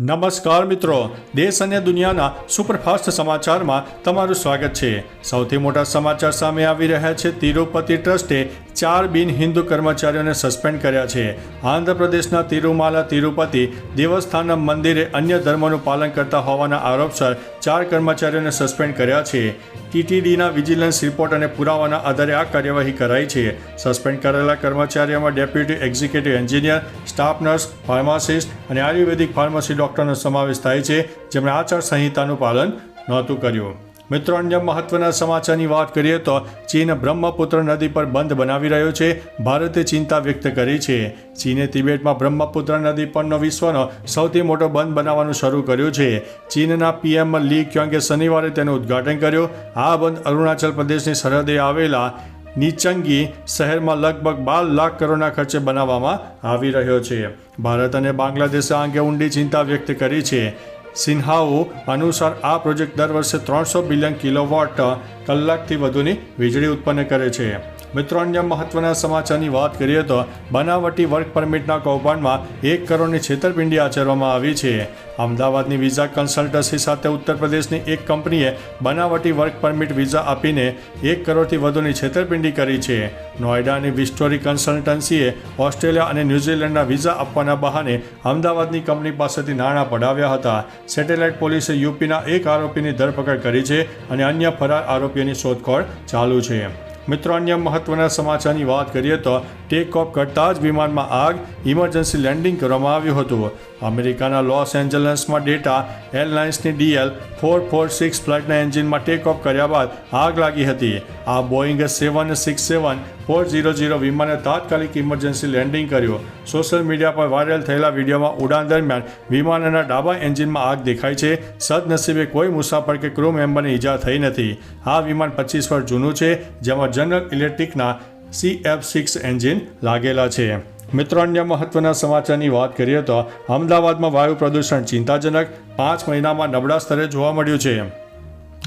નમસ્કાર મિત્રો, દેશ અને દુનિયાના સુપરફાસ્ટ સમાચારમાં તમારું સ્વાગત છે. સૌથી મોટા સમાચાર સામે આવી રહ્યા છે. તિરુપતિ ટ્રસ્ટે ચાર બિન હિન્દુ કર્મચારીઓને સસ્પેન્ડ કર્યા છે. આંધ્રપ્રદેશના તિરુમાલા તિરુપતિ દેવસ્થાનમ મંદિરે અન્ય ધર્મોનું પાલન કરતા હોવાના આરોપસર ચાર કર્મચારીઓને સસ્પેન્ડ કર્યા છે. ટીટીડીના વિજિલન્સ રિપોર્ટ અને પુરાવાના આધારે આ કાર્યવાહી કરાઈ છે. સસ્પેન્ડ કરેલા કર્મચારીઓમાં deputy executive engineer, staff nurse, pharmacist અને આયુર્વેદિક ફાર્મસી ડોક્ટરનો સમાવેશ થાય છે. જેમણે આચાર સંહિતાનું પાલન નહોતું કર્યું. મિત્રો, અન્ય મહત્વના સમાચારની વાત કરીએ તો ચીન બ્રહ્મપુત્ર નદી પર બંધ બનાવી રહ્યો છે. ભારતે ચિંતા વ્યક્ત કરી છે. ચીને તિબેટમાં બ્રહ્મપુત્ર નદી પરનો વિશ્વનો સૌથી મોટો બંધ બનાવવાનું શરૂ કર્યું છે. ચીનના પીએમ લી ક્યોંગે શનિવારે તેનું ઉદ્ઘાટન કર્યું. આ બંધ અરુણાચલ પ્રદેશની સરહદે આવેલા નીચંગી શહેરમાં લગભગ બાર લાખ કરોડના ખર્ચે બનાવવામાં આવી રહ્યો છે. ભારત અને બાંગ્લાદેશે આ અંગે ઊંડી ચિંતા વ્યક્ત કરી છે. સિન્હાઓ અનુસાર આ પ્રોજેક્ટ દર વર્ષે ત્રણસો બિલિયન કિલોવોટ કલાકથી વધુની વીજળી ઉત્પન્ન કરે છે. મિત્રો, અન્ય મહત્વના સમાચારની વાત કરીએ તો બનાવટી વર્ક પરમિટના કૌભાંડમાં એક કરોડની છેતરપિંડી આચરવામાં આવી છે. અમદાવાદની વિઝા કન્સલ્ટન્સી સાથે ઉત્તર પ્રદેશની એક કંપનીએ બનાવટી વર્ક પરમિટ વિઝા આપીને એક કરોડથી વધુની છેતરપિંડી કરી છે. નોઈડાની વિસ્ટોરી કન્સલ્ટન્સીએ ઓસ્ટ્રેલિયા અને ન્યૂઝીલેન્ડના વિઝા આપવાના બહાને અમદાવાદની કંપની પાસેથી નાણાં પડાવ્યા હતા. સેટેલાઇટ પોલીસે યુપીના એક આરોપીની ધરપકડ કરી છે અને અન્ય ફરાર આરોપીઓની શોધખોળ ચાલુ છે. મિત્રો, અન્ય મહત્વના સમાચારની વાત કરીએ તો ટેક ઓફ કરતાં જ વિમાનમાં આગ ઇમરજન્સી લેન્ડિંગ કરવામાં આવ્યું હતું. અમેરિકાના લોસ એન્જલસમાં ડેટા એરલાઇન્સની ડીએલ ફોર ફોર સિક્સ ફ્લાઇટના એન્જિનમાં ટેક ઓફ કર્યા બાદ આગ લાગી હતી. આ Boeing seven six seven four zero zero વિમાને તાત્કાલિક ઇમરજન્સી લેન્ડિંગ કર્યું. સોશિયલ મીડિયા પર વાયરલ થયેલા વિડીયોમાં ઉડાન દરમિયાન વિમાનના ડાબા એન્જિનમાં આગ દેખાય છે. સદનસીબે કોઈ મુસાફર કે ક્રૂ મેમ્બરને ઈજા થઈ નથી. આ વિમાન પચીસ વર્ષ જૂનું છે, જેમાં જનરલ ઇલેક્ટ્રિકના સી એફ સિક્સ એન્જિન લાગેલા છે. મિત્રો, અન્ય મહત્વના સમાચારની વાત કરીએ તો અમદાવાદમાં વાયુ પ્રદૂષણ ચિંતાજનક પાંચ મહિનામાં નબળા સ્તરે જોવા મળ્યું છે.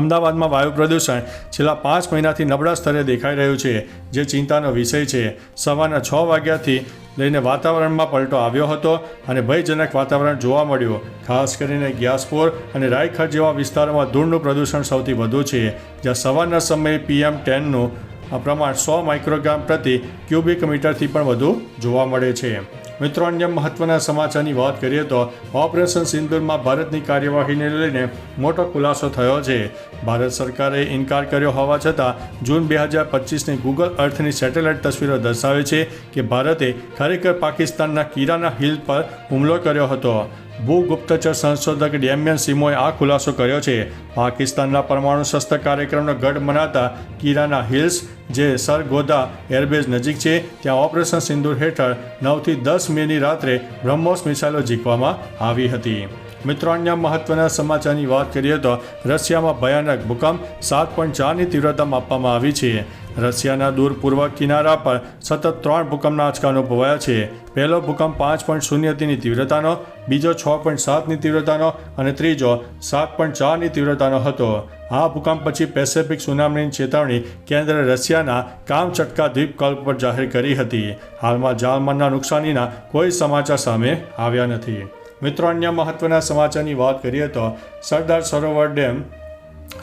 અમદાવાદમાં વાયુ પ્રદૂષણ છેલ્લા પાંચ મહિનાથી નબળા સ્તરે દેખાઈ રહ્યું છે, જે ચિંતાનો વિષય છે. સવારના છ વાગ્યાથી લઈને વાતાવરણમાં પલટો આવ્યો હતો અને ભયજનક વાતાવરણ જોવા મળ્યું. ખાસ કરીને ગ્યાસપોર અને રાયખર જેવા વિસ્તારોમાં ધૂળનું પ્રદૂષણ સૌથી વધુ છે, જ્યાં સવારના સમયે પીએમ ટેનનું પ્રમાણ સો માઇક્રોગ્રામ પ્રતિ ક્યુબિક મીટરથી પણ વધુ જોવા મળે છે. મિત્રો, અન્ય મહત્વના સમાચારની વાત કરીએ તો ઓપરેશન સિંદૂરમાં ભારતની કાર્યવાહીને લઈને મોટો ખુલાસો થયો છે. ભારત સરકારે ઇનકાર કર્યો હોવા છતાં જૂન બે હજાર પચીસની ગૂગલ અર્થની સેટેલાઇટ તસવીરો દર્શાવે છે કે ભારતે ખરેખર પાકિસ્તાનના કિરાના હિલ પર હુમલો કર્યો હતો. ભૂગુપ્તચર સંશોધક ડેમિયન સિમોએ આ ખુલાસો કર્યો છે. પાકિસ્તાનના પરમાણુ શસ્ત્ર કાર્યક્રમનો ગઢ મનાતા કિરાના હિલ્સ, જે સરગોદા એરબેઝ નજીક છે, ત્યાં ઓપરેશન સિંદૂર હેઠળ નવથી દસ મેની રાત્રે બ્રહ્મોસ મિસાઇલો જીકવામાં આવી હતી. મિત્રો, અન્ય મહત્વના સમાચારની વાત કરીએ તો રશિયામાં ભયાનક ભૂકંપ સાત પોઈન્ટ ચારની તીવ્રતા માપવામાં આવી છે. રશિયાના દૂર પૂર્વ કિનારા પર સતત ત્રણ ભૂકંપના આંચકા અનુભવાયા છે. પહેલો ભૂકંપ પાંચ પોઈન્ટ શૂન્યની તીવ્રતાનો, બીજો છ પોઈન્ટ સાતની તીવ્રતાનો અને ત્રીજો સાત પોઈન્ટ ચારની તીવ્રતાનો હતો. આ ભૂકંપ પછી પેસેફિક સુનામીની ચેતવણી કેન્દ્ર રશિયાના કામચટકા દ્વીપકલ્પ પર જાહેર કરી હતી. હાલમાં જાનમાનના નુકસાનીના કોઈ સમાચાર સામે આવ્યા નથી. મિત્રો, અન્ય મહત્વના સમાચારની વાત કરીએ તો સરદાર સરોવર ડેમ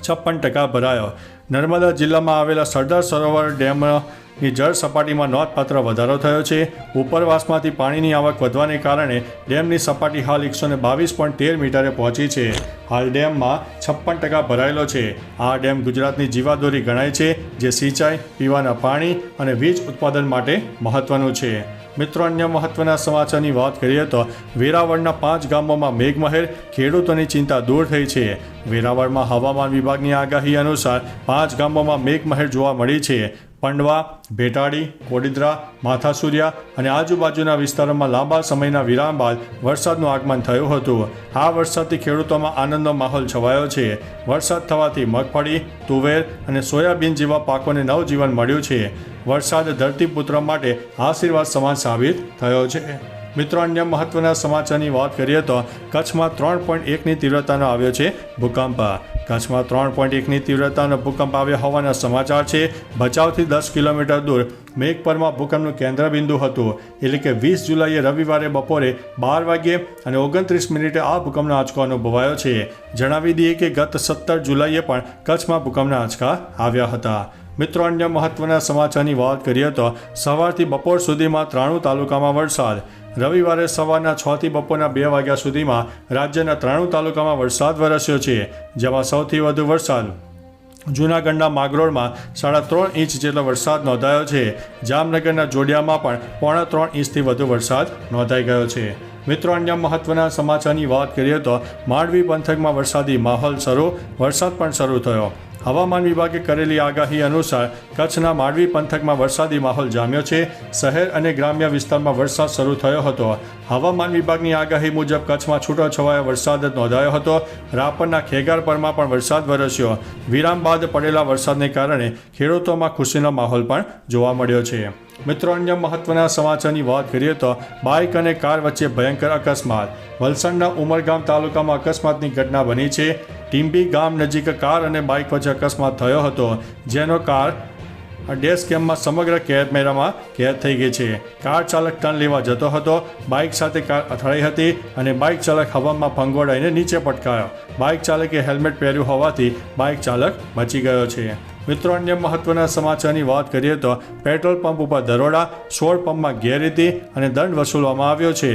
છપ્પન ટકા ભરાયો. નર્મદા જિલ્લામાં આવેલા સરદાર સરોવર ડેમની જળ સપાટીમાં નોંધપાત્ર વધારો થયો છે. ઉપરવાસમાંથી પાણીની આવક વધવાને કારણે ડેમની સપાટી હાલ એકસો બાવીસ પોઈન્ટ તેર મીટરે પહોંચી છે. હાલ ડેમમાં છપ્પન ટકા ભરાયેલો છે. આ ડેમ ગુજરાતની જીવાદોરી ગણાય છે, જે સિંચાઈ, પીવાના પાણી અને વીજ ઉત્પાદન માટે મહત્વનું છે. મિત્રો, અન્ય મહત્વના સમાચારની વાત કરીએ તો વેરાવળના પાંચ ગામોમાં મેઘમહેર, ખેડૂતોની ચિંતા દૂર થઈ છે. વેરાવળમાં હવામાન વિભાગની આગાહી અનુસાર પાંચ ગામોમાં મેઘમહેર જોવા મળી છે. પંડવા, ભેટાડી, કોડિદ્રા, માથાસુરિયા અને આજુબાજુના વિસ્તારોમાં લાંબા સમયના વિરામ બાદ વરસાદનું આગમન થયું હતું. આ વરસાદથી ખેડૂતોમાં આનંદનો માહોલ છવાયો છે. વરસાદ થવાથી મગફળી, તુવેર અને સોયાબીન જેવા પાકોને નવજીવન મળ્યું છે. વરસાદ ધરતીપુત્ર માટે આશીર્વાદ સમાન સાબિત થયો છે. મિત્રો, અન્ય મહત્વના સમાચારની વાત કરીએ તો કચ્છમાં ત્રણ પોઈન્ટ એકની તીવ્રતાનો આવ્યો છે ભૂકંપ. કચ્છમાં ત્રણ પોઈન્ટ એકની તીવ્રતાનો ભૂકંપ આવ્યો હોવાના સમાચાર છે. ભચાઉથી દસ કિલોમીટર દૂર મેઘપરમાં ભૂકંપનું કેન્દ્રબિંદુ હતું. એટલે કે વીસ જુલાઈએ રવિવારે બપોરે બાર વાગ્યે અને ઓગણત્રીસ મિનિટે આ ભૂકંપનો આંચકો અનુભવાયો છે. જણાવી દઈએ કે ગત સત્તર જુલાઈએ પણ કચ્છમાં ભૂકંપના આંચકા આવ્યા હતા. મિત્રો, અન્ય મહત્વના સમાચારની વાત કરીએ તો સવારથી બપોર સુધીમાં ત્રાણું તાલુકામાં વરસાદ. રવિવારે સવારના છ થી બપોરના બે વાગ્યા સુધીમાં રાજ્યના ત્રાણું તાલુકામાં વરસાદ વરસ્યો છે, જેમાં સૌથી વધુ વરસાદ. જૂનાગઢના માગરોળમાં સાડા ત્રણ ઇંચ જેટલો વરસાદ નોંધાયો છે. જામનગરના જોડિયામાં પણ પોણા ત્રણ ઇંચથી વધુ વરસાદ નોંધાઈ ગયો છે. મિત્રો, અન્ય મહત્વના સમાચારની વાત કરીએ તો માંડવી પંથકમાં વરસાદી માહોલ શરૂ, વરસાદ પણ શરૂ થયો. હવામાન વિભાગે કરેલી આગાહી અનુસાર કચ્છના માંડવી પંથકમાં વરસાદી માહોલ જામ્યો છે. શહેર અને ગ્રામ્ય વિસ્તારમાં વરસાદ શરૂ થયો હતો. હવામાન વિભાગની આગાહી મુજબ કચ્છમાં છૂટોછવાયો વરસાદ નોંધાયો હતો. રાપરના ખેગારપરમાં પણ વરસાદ વરસ્યો. વિરામ બાદ પડેલા વરસાદને કારણે ખેડૂતોમાં ખુશીનો માહોલ પણ જોવા મળ્યો છે. મિત્રો, અન્ય મહત્વના સમાચારની વાત કરીએ તો બાઇક અને કાર વચ્ચે ભયંકર અકસ્માત. વલસાડના ઉમરગામ તાલુકામાં અકસ્માતની ઘટના બની છે. ટીમ્બી ગામ નજીક કાર અને બાઇક વચ્ચે અકસ્માત થયો હતો, જેનો કાર ડેશ કેમમાં સમગ્ર કેમેરામાં કેદ થઈ ગઈ છે. કાર ચાલક ટર્ન લેવા જતો હતો, બાઇક સાથે કાર અથડાઈ હતી અને બાઇક ચાલક હવામાં ફંગોળાઈને નીચે પટકાયો. બાઇક ચાલકે હેલ્મેટ પહેર્યું હોવાથી બાઇક ચાલક બચી ગયો છે. મિત્રો, અન્ય મહત્વના સમાચારની વાત કરીએ તો પેટ્રોલ પંપ ઉપર દરોડા, સોળ પંપમાં ગેરરીતિ અને દંડ વસૂલવામાં આવ્યો છે.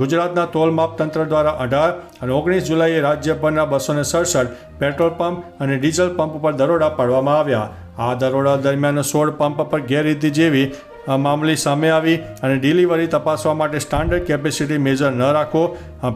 ગુજરાતના તોલ માપ તંત્ર દ્વારા અઢાર અને ઓગણીસ જુલાઈએ રાજ્યભરના બસો ને સડસઠ પેટ્રોલ પંપ અને ડીઝલ પંપ ઉપર દરોડા પાડવામાં આવ્યા. આ દરોડા દરમિયાન સોળ પંપ પર ગેરરીતિ જેવી મામલે સામે આવી અને ડિલિવરી તપાસવા માટે સ્ટાન્ડર્ડ કેપેસિટી મેજર ન રાખવો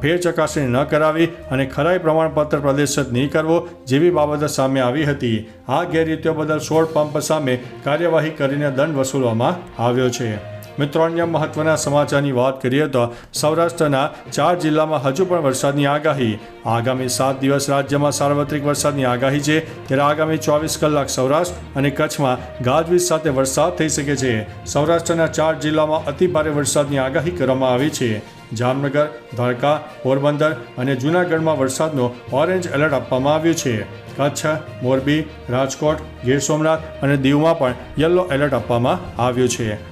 ફેર ચકાસણી ન કરાવી અને ખરાઈ પ્રમાણપત્ર પ્રદર્શિત નહીં કરવો જેવી બાબતો સામે આવી હતી. આ ગેરરીતિઓ બદલ સોળ પંપ સામે કાર્યવાહી કરીને દંડ વસૂલવામાં આવ્યો છે. મિત્રો અન્ય મહત્વના સમાચારની વાત કરીએ તો સૌરાષ્ટ્રના ચાર જિલ્લામાં હજુ પણ વરસાદની આગાહી. આગામી સાત દિવસ રાજ્યમાં સાર્વત્રિક વરસાદની આગાહી છે. ત્યારે આગામી ચોવીસ કલાક સૌરાષ્ટ્ર અને કચ્છમાં ગાજવીજ સાથે વરસાદ થઈ શકે છે. સૌરાષ્ટ્રના ચાર જિલ્લામાં અતિભારે વરસાદની આગાહી કરવામાં આવી છે. જામનગર, દ્વારકા, પોરબંદર અને જૂનાગઢમાં વરસાદનો ઓરેન્જ એલર્ટ આપવામાં આવ્યું છે. કચ્છ, મોરબી, રાજકોટ, ગીર સોમનાથ અને દીવમાં પણ યલો એલર્ટ આપવામાં આવ્યું છે.